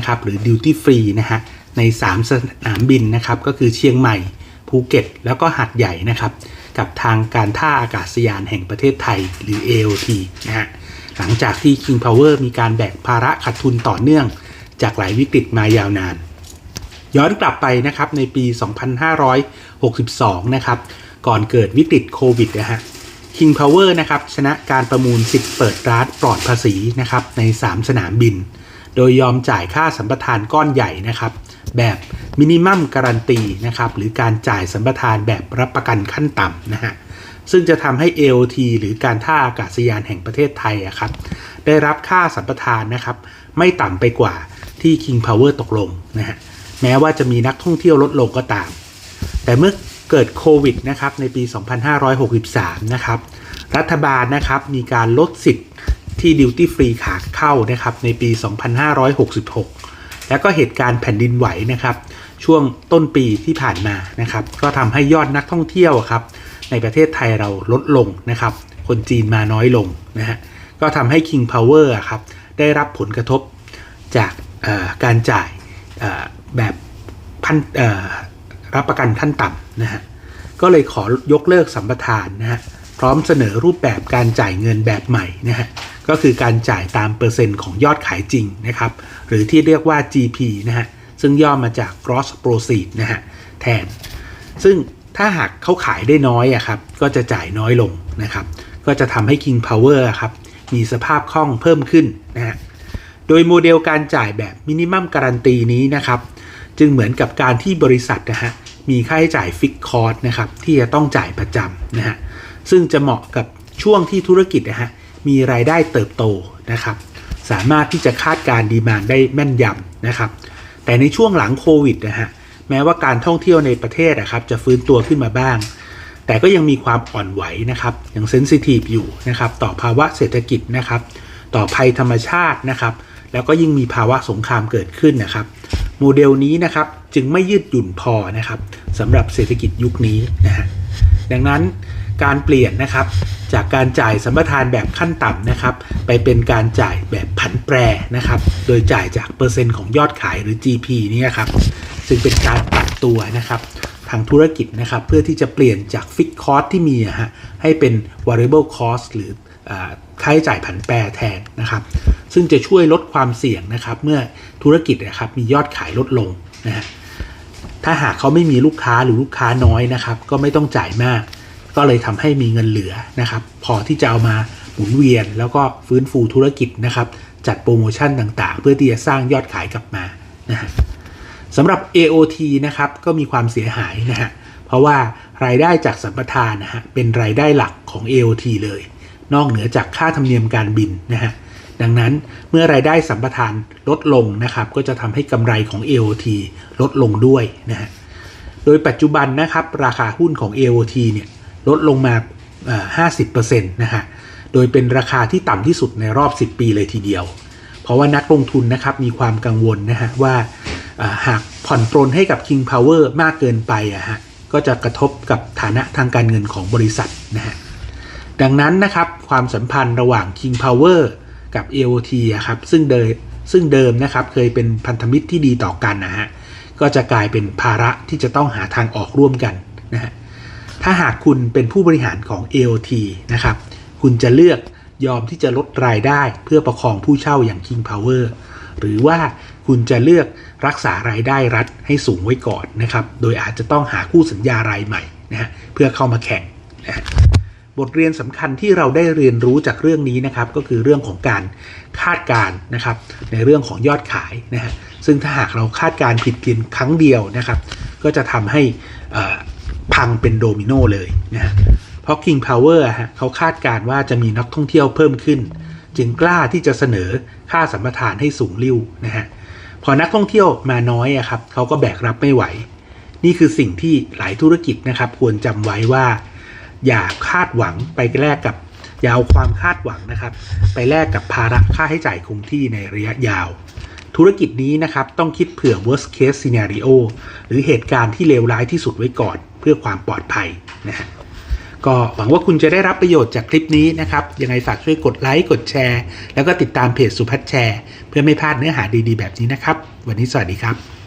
นะครับหรือ Duty Free นะฮะใน 3 สนามบินนะครับก็คือเชียงใหม่ภูเก็ต แล้วก็หาดใหญ่นะครับกับทางการท่าอากาศยานแห่งประเทศไทยหรือ AOT นะฮะหลังจากที่ King Power มีการแบกภาระขาดทุนต่อเนื่อง จากหลายวิกฤตมายาวนาน ย้อนกลับไปนะครับในปี 2562 นะครับก่อนเกิดวิกฤตโควิดนะฮะ King Power นะครับชนะการประมูลสิทธิ์เปิดร้านปลอดภาษีนะครับใน 3 สนามบิน โดยยอมจ่ายค่าสัมปทานก้อนใหญ่นะครับแบบมินิมัมการันตีนะครับหรือการจ่ายสัมปทานแบบรับประกันขั้นต่ำนะฮะซึ่งจะทำให้ AOT หรือการท่าอากาศยานแห่งประเทศไทยอะครับได้รับค่าสัมปทานนะครับไม่ต่ำไปกว่าที่ King Power ตกลงนะฮะแม้ว่าจะมีนักท่องเที่ยวลดลงก็ตาม แต่เมื่อเกิดโควิดนะครับในปี 2563 นะครับรัฐบาลนะครับมีการลดสิทธิ์ ที่ดิวตี้ฟรีขาเข้านะครับในปี 2566 แล้วก็เหตุการณ์แผ่นดินไหวนะครับ ช่วงต้นปีที่ผ่านมานะครับ ก็ทำให้ยอดนักท่องเที่ยวครับ ในประเทศไทยเราลดลงนะครับ คนจีนมาน้อยลงนะฮะก็ทำให้ King Power ครับได้รับผลกระทบจากการจ่ายแบบพันรับประกันขั้นต่ำนะฮะก็เลยขอยกเลิกสัมปทานนะฮะพร้อมเสนอรูปแบบการจ่ายเงินแบบใหม่นะฮะ ก็คือการจ่ายตามเปอร์เซ็นต์ของยอดขายจริงนะครับ หรือที่เรียกว่า GP นะฮะ ซึ่งย่อมาจาก gross proceed นะฮะ แทน ซึ่งถ้าหากเขาขายได้น้อยอะครับ ก็จะจ่ายน้อยลงนะครับ ก็จะทำให้ King Power ครับ มีสภาพคล่องเพิ่มขึ้นนะฮะ โดยโมเดลการจ่ายแบบมินิมัมการันตีนี้นะครับ จึงเหมือนกับการที่บริษัทนะฮะ มีค่าใช้จ่ายฟิกคอร์สนะครับ ที่จะต้องจ่ายประจำนะฮะ ซึ่งจะเหมาะกับช่วงที่ธุรกิจนะฮะ มีรายได้เติบโตนะครับ สามารถที่จะคาดการดีมานได้แม่นยำนะครับ แต่ในช่วงหลังโควิดนะฮะแม้ว่าการท่องเที่ยวในประเทศนะครับจะฟื้นตัวขึ้นมาบ้าง แต่ก็ยังมีความอ่อนไหวนะครับยังเซนซิทีฟอยู่นะครับต่อภาวะเศรษฐกิจนะครับ ต่อภัยธรรมชาตินะครับ แล้วก็ยิ่งมีภาวะสงครามเกิดขึ้นนะครับ โมเดลนี้นะครับจึงไม่ยืดหยุ่นพอนะครับสำหรับเศรษฐกิจยุคนี้นะฮะดังนั้น การเปลี่ยนนะครับ จากการจ่ายสัมปทานแบบขั้นต่ำนะครับ ไปเป็นการจ่ายแบบผันแปรนะครับ โดยจ่ายจากเปอร์เซ็นต์ของยอดขายหรือ GP นี่ครับซึ่งเป็นการปรับตัวนะครับทางธุรกิจนะครับเพื่อที่จะเปลี่ยนจากฟิกคอสที่มีฮะให้เป็น variable cost หรือค่าใช้จ่ายผันแปรแทนนะครับ ซึ่งจะช่วยลดความเสี่ยงนะครับ เมื่อธุรกิจนะครับมียอดขายลดลงนะฮะถ้าหากเขาไม่มีลูกค้าหรือลูกค้าน้อยนะครับ ก็ไม่ต้องจ่ายมาก ก็เลยทำให้มีเงินเหลือนะครับพอที่จะเอามาหมุนเวียน แล้วก็ฟื้นฟูธุรกิจนะครับจัดโปรโมชั่นต่างๆ เพื่อที่จะสร้างยอดขายกลับมานะฮะสำหรับ AOT นะครับก็มีความเสียหายนะฮะเพราะว่ารายได้จากสัมปทานนะฮะเป็นรายได้หลักของ AOT เลย นอกเหนือจากค่าธรรมเนียมการบินนะฮะดังนั้นเมื่อรายได้สัมปทานลดลงนะครับก็จะทำให้กำไรของ AOT ลดลงด้วยนะฮะโดยปัจจุบันนะครับราคาหุ้นของ AOT เนี่ย ลดลงมา 50%นะฮะ โดยเป็นราคาที่ต่ำที่สุดในรอบ 10 ปีเลยทีเดียว เพราะว่านักลงทุนนะครับมีความกังวลนะฮะว่าอ่าหากผ่อนปรนให้กับ King Power มากเกินไปอะฮะก็จะกระทบกับฐานะทางการเงินของบริษัทนะฮะ ดังนั้นนะครับความสัมพันธ์ระหว่าง King Power กับ AOT อะครับซึ่งเดิมซึ่งเดิมนะครับเคยเป็นพันธมิตรที่ดีต่อกันนะฮะก็จะกลายเป็นภาระที่จะต้องหาทางออกร่วมกันนะฮะ ถ้าหากคุณเป็นผู้บริหารของ AOT นะครับ คุณจะเลือกยอมที่จะลดรายได้เพื่อประคองผู้เช่าอย่าง King Power หรือว่าคุณจะเลือกรักษารายได้รัฐให้สูงไว้ก่อนนะครับ โดยอาจจะต้องหาคู่สัญญารายใหม่นะเพื่อเข้ามาแข่งนะบทเรียนสำคัญที่เราได้เรียนรู้จากเรื่องนี้นะครับ ก็คือเรื่องของการคาดการณ์นะครับ ในเรื่องของยอดขายนะฮะซึ่งถ้าหากเราคาดการณ์ผิดเพียงครั้งเดียวนะครับ ก็จะทำให้อ่อ พังเป็นโดมิโนเลยนะเพราะ King Power ฮะเขาคาดการว่าจะมีนักท่องเที่ยวเพิ่มขึ้น จึงกล้าที่จะเสนอค่าสัมปทานให้สูงริ่วนะฮะพอนักท่องเที่ยวมาน้อยอะครับเขาก็แบกรับไม่ไหว นี่คือสิ่งที่หลายธุรกิจนะครับควรจำไว้ว่า อย่าคาดหวังไปแลกกับอย่าเอาความคาดหวังนะครับ ไปแลกกับภาระค่าใช้จ่ายคงที่ในระยะยาว ธุรกิจนี้นะครับต้องคิดเผื่อ worst case scenario หรือเหตุการณ์ที่เลวร้ายที่สุดไว้ก่อน เพื่อความปลอดภัยนะฮะก็หวังว่าคุณจะได้รับประโยชน์จากคลิปนี้นะครับ ยังไงฝากช่วยกดไลค์กดแชร์ แล้วก็ติดตามเพจสุพัฒน์แชร์ เพื่อไม่พลาดเนื้อหาดีๆ แบบนี้นะครับ วันนี้สวัสดีครับ